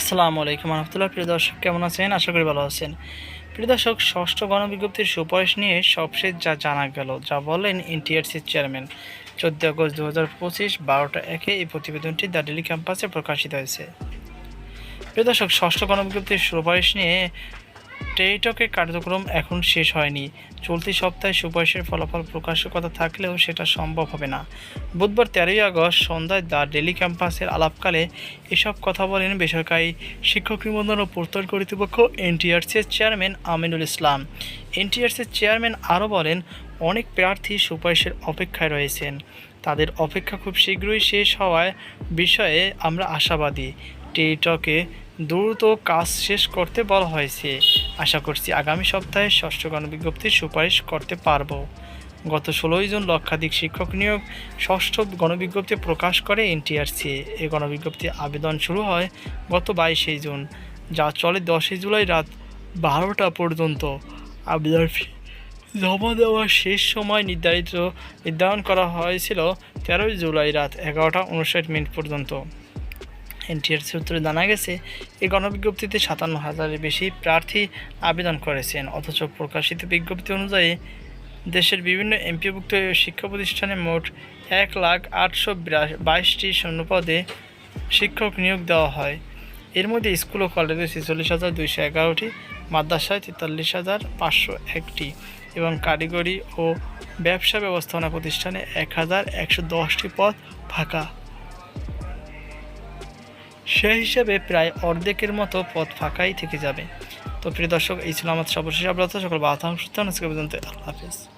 আসসালামু আলাইকুম রহমতুল্লাহ। প্রিয় দর্শক, কেমন আছেন? আশা করি ভালো আছেন। প্রিয় দর্শক, ষষ্ঠ গণবিজ্ঞপ্তির সুপারিশ নিয়ে সবশেষ যা জানা গেল, যা বলেন এনটিআরসির চেয়ারম্যান। চোদ্দ আগস্ট দু হাজার পঁচিশ বারোটা একে এই প্রতিবেদনটি দ্য ডেলি ক্যাম্পাসে প্রকাশিত হয়েছে। প্রিয় দর্শক, ষষ্ঠ গণবিজ্ঞপ্তির সুপারিশ নিয়ে টেইটকের কার্যক্রম এখন শেষ হয়নি। চলতি সপ্তাহে সুপারিশের ফলাফল প্রকাশের কথা থাকলেও সেটা সম্ভব হবে না। বুধবার তেরোই আগস্ট সন্ধ্যায় দ্য ডেলি ক্যাম্পাসের আলাপকালে এসব কথা বলেন বেসরকারি শিক্ষক নিবন্ধন ও প্রত্যয় কর্তৃপক্ষ এনটিআরসির চেয়ারম্যান আমিনুল ইসলাম। এনটিআরসির চেয়ারম্যান আরও বলেন, অনেক প্রার্থী সুপারিশের অপেক্ষায় রয়েছেন। তাদের অপেক্ষা খুব শীঘ্রই শেষ হওয়ার বিষয়ে আমরা আশাবাদী। টেইটকে দ্রুত কাজ শেষ করতে বলা হয়েছে। আশা করছি আগামী সপ্তাহে ষষ্ঠ গণবিজ্ঞপ্তির সুপারিশ করতে পারব। গত ষোলোই জুন লক্ষাধিক শিক্ষক নিয়োগ ষষ্ঠ গণবিজ্ঞপ্তি প্রকাশ করে এনটিআরসি। এই গণবিজ্ঞপ্তি আবেদন শুরু হয় গত বাইশে জুন, যা চলে দশই জুলাই রাত বারোটা পর্যন্ত। আবেদন জমা দেওয়ার শেষ সময় নির্ধারিত নির্ধারণ করা হয়েছিল তেরোই জুলাই রাত এগারোটা উনষাট মিনিট পর্যন্ত। এনটিআর সূত্রে জানা গেছে, এই গণবিজ্ঞপ্তিতে সাতান্ন হাজারের বেশি প্রার্থী আবেদন করেছেন। অথচ প্রকাশিত বিজ্ঞপ্তি অনুযায়ী, দেশের বিভিন্ন এমপিভুক্ত শিক্ষা প্রতিষ্ঠানে মোট এক লাখ আটশো বাইশটি শূন্যপদে শিক্ষক নিয়োগ দেওয়া হয়। এর মধ্যে স্কুল ও কলেজে ছেচল্লিশ হাজার দুইশো এগারোটি, মাদ্রাসায় তেতাল্লিশ হাজার পাঁচশো একটি এবং কারিগরি ও ব্যবসা ব্যবস্থাপনা প্রতিষ্ঠানে এক হাজার একশো দশটি পদ ফাঁকা। সেই হিসেবে প্রায় অর্ধেকের মতো পথ ফাঁকাই থেকে যাবে। তো প্রিয় দর্শক, এই ছিল আমার সর্বশেষ আপনার সকল বাধা সুস্থ আজকে পর্যন্ত আল্লাহ হাফিজ।